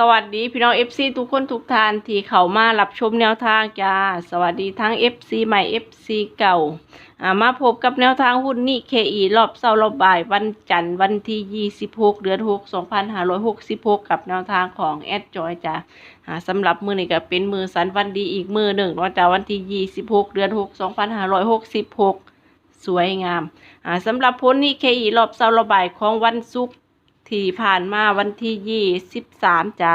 สวัสดีพี่น้อง FC ทุกคนทุกท่านที่เข้ามารับชมแนวทางจ้า สวัสดีทั้ง FC ใหม่ FC เก่าอ่ามาพบกับแนวทางหุ้นนี่ KE รอบเสาร์รอบบ่ายวันจันทร์วันที่ 26 เดือน 6 2566 กับแนวทางของแอดจอยจ้าสำหรับมือนี้ก็เป็นมือสันวันดีอีกมือหนึ่งเนาะจ้าวันที่ 26 เดือน 6 2566 สวยงามสำหรับพ้นนี่ KE รอบเสาร์รอบบ่ายของวันศุกร์ ที่ผ่านมาวันที่ยี่สิบสามจ้า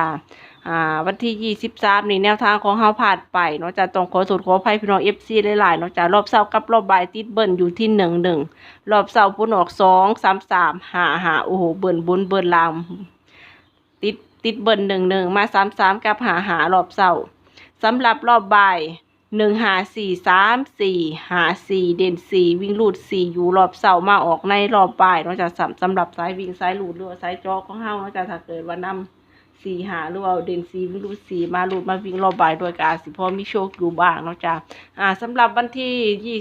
อ่าวันที่ยี่สิบสามนี่แนวทางของเฮาผ่านไปเนาะจ้าต้องขอสูตรขออภัยพี่น้องเอฟซีหลายๆเนาะจ้ารอบเสาร์กับรอบบ่ายติดเบิ้ลอยู่ที่หนึ่งหนึ่งรอบเสาร์พุ่นออกสองสามสามหาหาโอ้โหเบิ้ลบุญเบิ้ลลามติดติดเบิ้ลหนึ่งหนึ่งมาสามสามกับหาหารอบเสาร์สำหรับรอบบ่าย หนึ่งหาสี่สามสี่หาสี่เด่นสี่วิ่งลูดสี่อยู่รอบเสามาออกในรอบบ่ายนาะจ้ะสำสำหรับสายวิ่งสายลูดหรือว่าสายจอของเฮานาะจ้ะถ้าเกิดว่านำสี่หาหรือว่าเด่นสี่วิ่งลูดสี่มาลูดมาวิ่งรอบบ่ายโดยกาจสิพอมีโชคอยู่บ้างนาะจ้ะอ่าสำหรับวันที่ยี่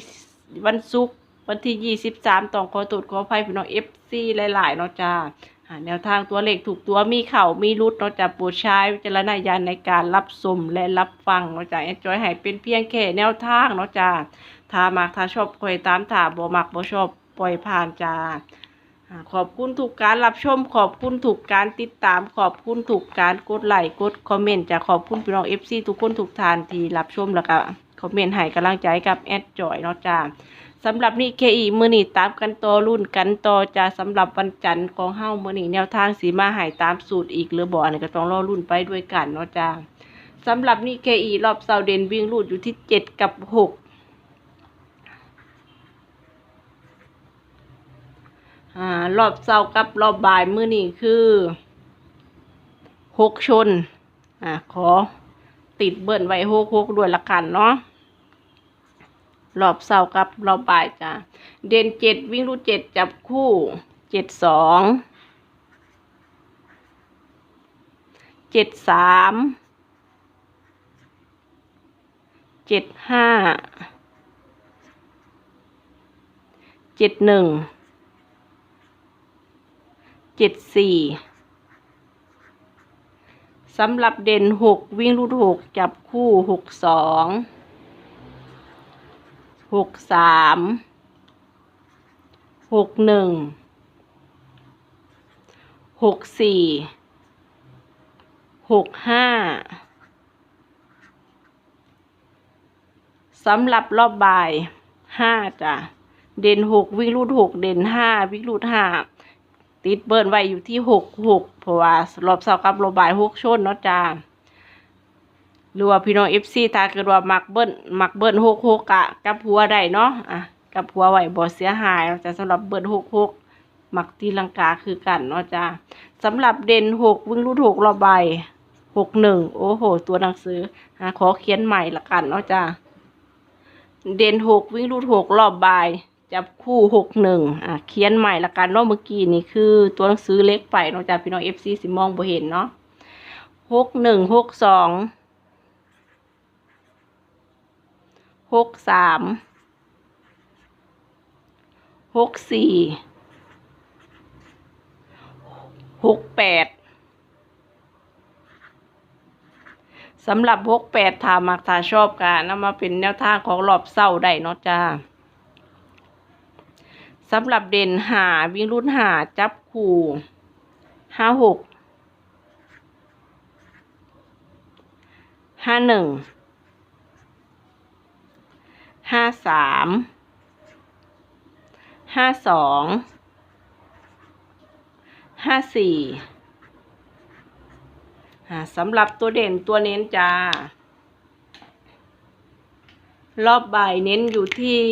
วันศุกร์วันที่ยี่สิบสามต้องขอตรวจขออภัยพี่น้องเอฟซีหลายๆนาะจ้ะอ่า แนวทางตัวเลขถูกตัวมีเข่ามีรุดเนาจะปรดใช้วิจารณญาณในการรับชมและรับฟังเนาจะแอดจอยให้เป็นเพียงแค่แนวทางเนาจ้าถ้ามักถ้าชอบคอยตามถ้าบ่มักบ่ชอบปล่อยผ่านจ้าอ่าขอบคุณถูกการรับชม ขอบคุณถูกการติดตาม ขอบคุณถูกการกดไลค์กดคอมเมนต์จะขอบคุณพี่น้อง FC ทุกคนทุกทานที่รับชมแล้วก็คอมเมนต์ให้กำลังใจกับแอดจอยเนาะจ้า สำหรับนี่เคอีมือนี่ตามกันต่อรุ่นกันต่อจะสำหรับวันจันทร์ของเฮ้ามือนี่แนวทางสีมาหายตามสูตรอีกหรือบ่อันนี้ก็ต้องรอรุ่นไปด้วยกันเนาะจ้าสำหรับนี่เคอีรอบเสาเดนวิ่งรูดอยู่ที่เจ็ดกับหกอ่ารอบเสากับรอบบ่ายมือนี่คือหกชนอ่าขอติดเบิ้ลไว้หกหกด้วยละกันเนาะ รอบเสาร์กับรอบบ่ายจ้ะเด่นเจ็ดวิ่งรูดเจ็ดจับคู่เจ็ดสองเจ็ดสามเจ็ดห้าเจ็ดหนึ่งเจ็ดสี่สำหรับเด่นหกวิ่งรูดหกจับคู่หกสอง หกสามหกหนึ่งหกสี่หกห้าสำหรับรอบบ่ายห้าจ้ะ เด่นหกวิ่งรูดหกเด่นห้าวิ่งรูดห้าติดเบิร์นไว้อยู่ที่หกหกเพราะว่ารอบเสาร์กับรอบบ่ายหกชนเนาะจ้า หรือว่าพี่น้องเอฟซีถ้าเกิดว่ามักเบิ้ลมักเบิ้ลหกหกกะกับหัวได้เนาะอะกับหัวไหวบ่เสียหายเนาะจะสำหรับเบิ้ลหกหกมักตีลังกาคือกันเนาะจ้าสำหรับเด่นหกวิ่งรูดหกรอบใบหกหนึ่งโอ้โห ตัวหนังสืออะขอเขียนใหม่ละกันเนาะจ้าเด่นหกวิ่งรูดหกรอบใบจับคู่หกหนึ่งอะเขียนใหม่ละกันเนาะเมื่อกี้นี่คือ ตัวหนังสือเล็กไปเนาะจ้าพี่น้องเอฟซีสิมองบ่เห็นเนาะหกหนึ่งหกสอง หกสามหกสี่หกแปดสำหรับหกแปดถามักถาชอบกันนำมาเป็นแนวทางของรอบเศร้าได้เนาะจ้าสำหรับเด่นหาวิ่งรุ่นหาจับคู่ห้าหกห้าหนึ่ง ห้าสามห้าสองห้าสี่สำหรับตัวเด่นตัวเน้นจ้า รอบบ่ายเน้นอยู่ที่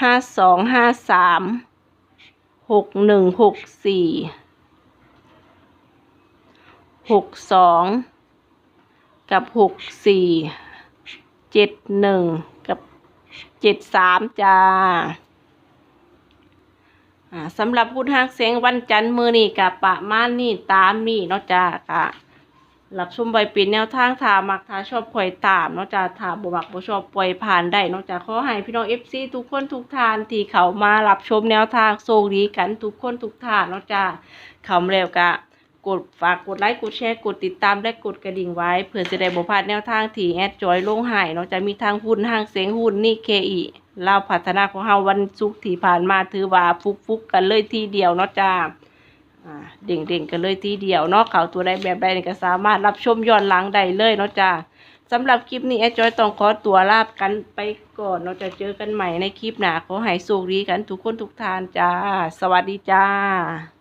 ห้าสองห้าสามหกหนึ่งหกสี่หกสองกับหกสี่ เจ็ดหนึ่งกับเจ็ดสามจ้าสำหรับพุทธักเสียงวันจันทร์มือนี่กับปะมาณนี่ตามนี่เนาะจ้ากะรับชมไว้เป็นแนวทางถามักถาชอบปล่อยตามเนาะจ้าถาบ่มักบ่ชอบปล่อยผ่านได้เนาะจ้าขอให้พี่น้อง FC ทุกคนทุกทานที่เขามารับชมแนวทางโชคดีกันทุกคนทุกทานเนาะจ้าเข้ามาแล้วก็ กดฝากกดไลค์กดแชร์กดติดตามและกดกระดิ่งไว้เพื่อจะได้บ่พลาดแนวทางที่แอดจอยลงให้เนาะจะมีทางหุ้นทางเสียงหุ้นนี่ KE ลาพัฒนาของเฮาวันศุกร์ที่ผ่านมาถือว่าฟุกๆกันเลยทีเดียวเนาะจ้าอ่าเด่งกันเลยทีเดียวเนาะเขาตัวใดแบบใดนี่ก็สามารถรับชมย้อนหลังได้เลยเนาะจ้าสำหรับคลิปนี้แอดจอยต้องขอตัวลาบกันไปก่อนเนาจะเจอกันใหม่ในคลิปหน้าขอให้สุขดีกันทุกคนทุกทานจ้า สวัสดีจ้า